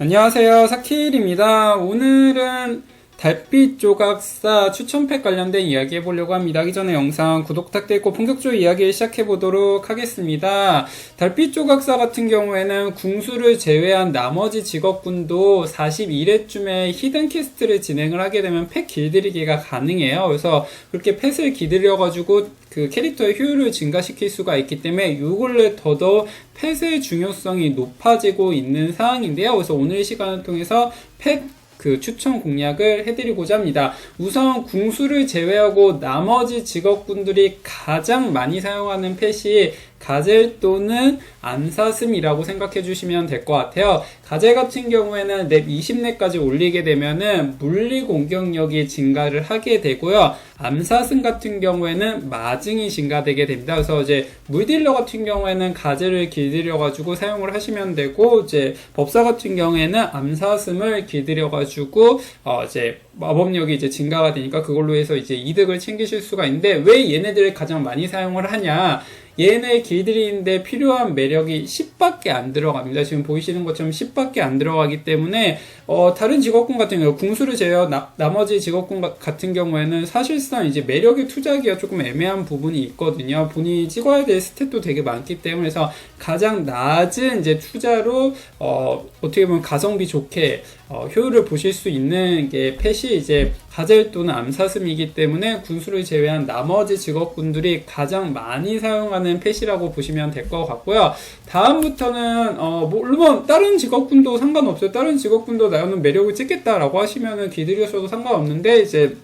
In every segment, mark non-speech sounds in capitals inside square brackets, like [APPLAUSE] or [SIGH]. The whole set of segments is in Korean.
안녕하세요. 사키일입니다. 오늘은 달빛 조각사 추천팩 관련된 이야기 해보려고 합니다. 하기 전에 영상 구독 부탁드리고 본격적으로 이야기 시작해보도록 하겠습니다. 달빛 조각사 같은 경우에는 궁수를 제외한 나머지 직업군도 41회쯤에 히든 퀘스트를 진행을 하게 되면 팩 길들이기가 가능해요. 그래서 그렇게 펫을 길들여가지고 그 캐릭터의 효율을 증가시킬 수가 있기 때문에 이걸로 더더욱 펫의 중요성이 높아지고 있는 상황인데요. 그래서 오늘 시간을 통해서 펫 그 추천 공략을 해드리고자 합니다. 우선 궁수를 제외하고 나머지 직업군들이 가장 많이 사용하는 펫이 가젤 또는 암사슴이라고 생각해 주시면 될 것 같아요. 가젤 같은 경우에는 랩 20렙까지 올리게 되면은 물리 공격력이 증가를 하게 되고요. 암사슴 같은 경우에는 마징이 증가되게 됩니다. 그래서 이제 물딜러 같은 경우에는 가젤을 길들여 가지고 사용을 하시면 되고 이제 법사 같은 경우에는 암사슴을 길들여 가지고 어 이제 마법력이 이제 증가가 되니까 그걸로 해서 이제 이득을 챙기실 수가 있는데 왜 얘네들을 가장 많이 사용을 하냐? 얘네 길들이는데 필요한 매력이 10밖에 안 들어갑니다. 지금 보이시는 것처럼 10밖에 안 들어가기 때문에 어, 다른 직업군 같은 경우 궁수를 제외 나, 나머지 직업군 같은 경우에는 사실상 이제 매력에 투자하기가 조금 애매한 부분이 있거든요. 본인이 찍어야 될 스탯도 되게 많기 때문에 서 가장 낮은 이제 투자로 어, 어떻게 보면 가성비 좋게 어, 효율을 보실 수 있는 게 펫이 이제 가젤 또는 암사슴이기 때문에 군수를 제외한 나머지 직업군들이 가장 많이 사용하는 펫이라고 보시면 될 것 같고요. 다음부터는 어, 뭐 물론 다른 직업군도 상관없어요. 다른 직업군도 나오는 매력을 찍겠다라고 하시면은 기들여셔도 상관없는데 이제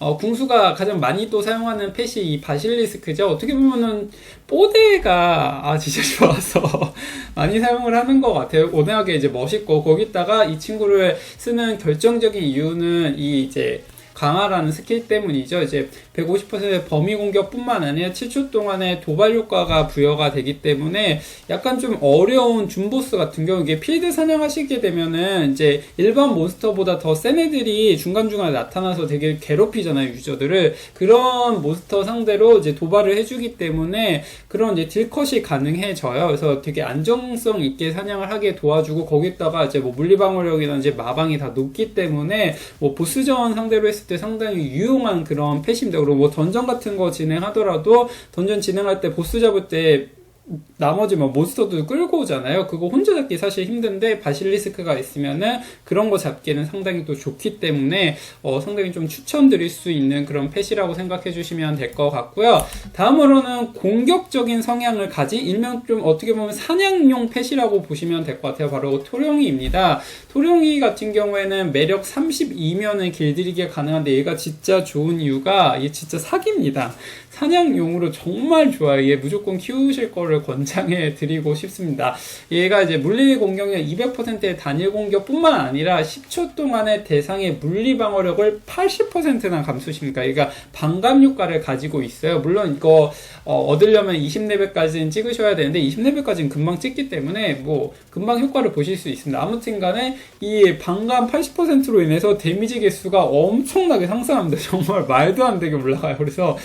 어, 궁수가 가장 많이 또 사용하는 펫이 이 바실리스크죠. 어떻게 보면은 뽀대가 아 진짜 [LAUGHS] 좋아서 많이 사용을 하는 것 같아요. 워낙에 이제 멋있고 거기다가 이 친구를 쓰는 결정적인 이유는 이 이제 강화라는 스킬 때문이죠. 이제 150% 범위 공격뿐만 아니라 7초 동안의 도발 효과가 부여가 되기 때문에 약간 좀 어려운 준보스 같은 경우 이게 필드 사냥하시게 되면은 이제 일반 몬스터보다 더 센 애들이 중간중간에 나타나서 되게 괴롭히잖아요 유저들을 그런 몬스터 상대로 이제 도발을 해주기 때문에 그런 이제 딜컷이 가능해져요. 그래서 되게 안정성 있게 사냥을 하게 도와주고 거기다가 이제 뭐 물리방어력이나 이제 마방이 다 높기 때문에 뭐 보스전 상대로 했을 때 상당히 유용한 그런 펫입니다. 그리고 뭐 던전 같은 거 진행하더라도 던전 진행할 때 보스 잡을 때 나머지 뭐 몬스터도 끌고 오잖아요. 그거 혼자 잡기 사실 힘든데 바실리스크가 있으면은 그런 거 잡기는 상당히 또 좋기 때문에 어 상당히 좀 추천드릴 수 있는 그런 펫이라고 생각해 주시면 될 것 같고요. 다음으로는 공격적인 성향을 가진 일명 좀 어떻게 보면 사냥용 펫이라고 보시면 될 것 같아요. 바로 토룡이입니다. 토룡이 같은 경우에는 매력 32면을 길들이기가 가능한데 얘가 진짜 좋은 이유가 얘 진짜 사기입니다. 사냥용으로 정말 좋아요. 얘 무조건 키우실 거를 권장해 드리고 싶습니다. 얘가 이제 물리 공격력 200%의 단일 공격뿐만 아니라 10초 동안의 대상의 물리 방어력을 80%나 감소시킵니다. 얘가 방감 효과를 가지고 있어요. 물론 이거 어, 얻으려면 20레벨까지는 찍으셔야 되는데 20레벨까지는 금방 찍기 때문에 뭐 금방 효과를 보실 수 있습니다. 아무튼 간에 이 방감 80%로 인해서 데미지 개수가 엄청나게 상승합니다. [LAUGHS] 정말 말도 안 되게 올라가요. 그래서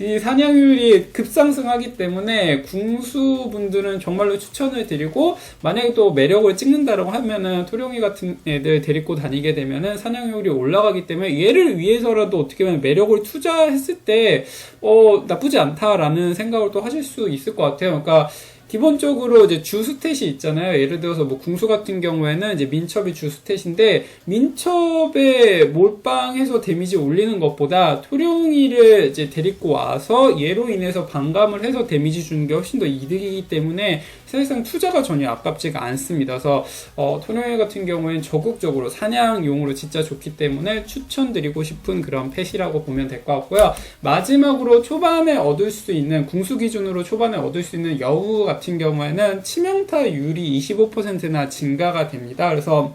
이 사냥률이 급상승하기 때문에 궁수분들은 정말로 추천을 드리고 만약에 또 매력을 찍는다라고 하면은 토룡이 같은 애들 데리고 다니게 되면은 사냥률이 올라가기 때문에 얘를 위해서라도 어떻게 보면 매력을 투자했을 때 어, 나쁘지 않다라는 생각을 또 하실 수 있을 것 같아요. 그러니까 기본적으로 이제 주 스탯이 있잖아요. 예를 들어서 뭐 궁수 같은 경우에는 이제 민첩이 주 스탯인데 민첩에 몰빵해서 데미지 올리는 것보다 토룡이를 이제 데리고 와서 얘로 인해서 반감을 해서 데미지 주는 게 훨씬 더 이득이기 때문에 사실상 투자가 전혀 아깝지가 않습니다. 그래서 어, 토룡이 같은 경우에는 적극적으로 사냥용으로 진짜 좋기 때문에 추천드리고 싶은 그런 펫이라고 보면 될 것 같고요. 마지막으로 초반에 얻을 수 있는 궁수 기준으로 초반에 얻을 수 있는 여우 같은 경우에는 치명타율이 25%나 증가가 됩니다. 그래서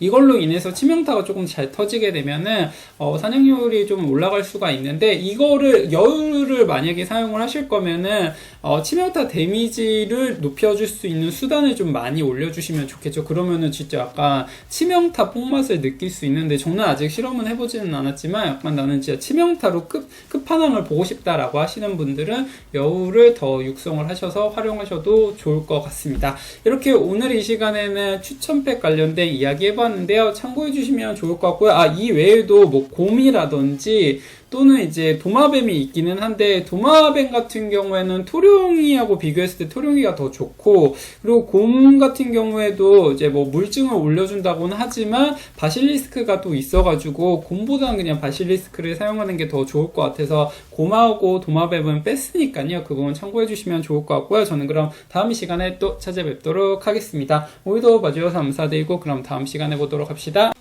이걸로 인해서 치명타가 조금 잘 터지게 되면은 어, 사냥률이 좀 올라갈 수가 있는데 이거를 여유를 만약에 사용을 하실 거면은 어, 치명타 데미지를 높여줄 수 있는 수단을 좀 많이 올려주시면 좋겠죠. 그러면은 진짜 약간 치명타 뽕맛을 느낄 수 있는데 저는 아직 실험은 해보지는 않았지만 약간 나는 진짜 치명타로 끝 끝판왕을 보고 싶다라고 하시는 분들은 여우를 더 육성을 하셔서 활용하셔도 좋을 것 같습니다. 이렇게 오늘 이 시간에는 추천팩 관련된 이야기 해 봤는데요. 참고해 주시면 좋을 것 같고요. 아, 이 외에도 뭐 곰이라든지 또는 이제 도마뱀이 있기는 한데 도마뱀 같은 경우에는 토룡이하고 비교했을 때 토룡이가 더 좋고 그리고 곰 같은 경우에도 이제 뭐 물증을 올려준다고는 하지만 바실리스크가 또 있어가지고 곰보다는 그냥 바실리스크를 사용하는 게 더 좋을 것 같아서 곰하고 도마뱀은 뺐으니까요. 그 부분 참고해 주시면 좋을 것 같고요. 저는 그럼 다음 시간에 또 찾아뵙도록 하겠습니다. 오늘도 봐주셔서 감사드리고 그럼 다음 시간에 보도록 합시다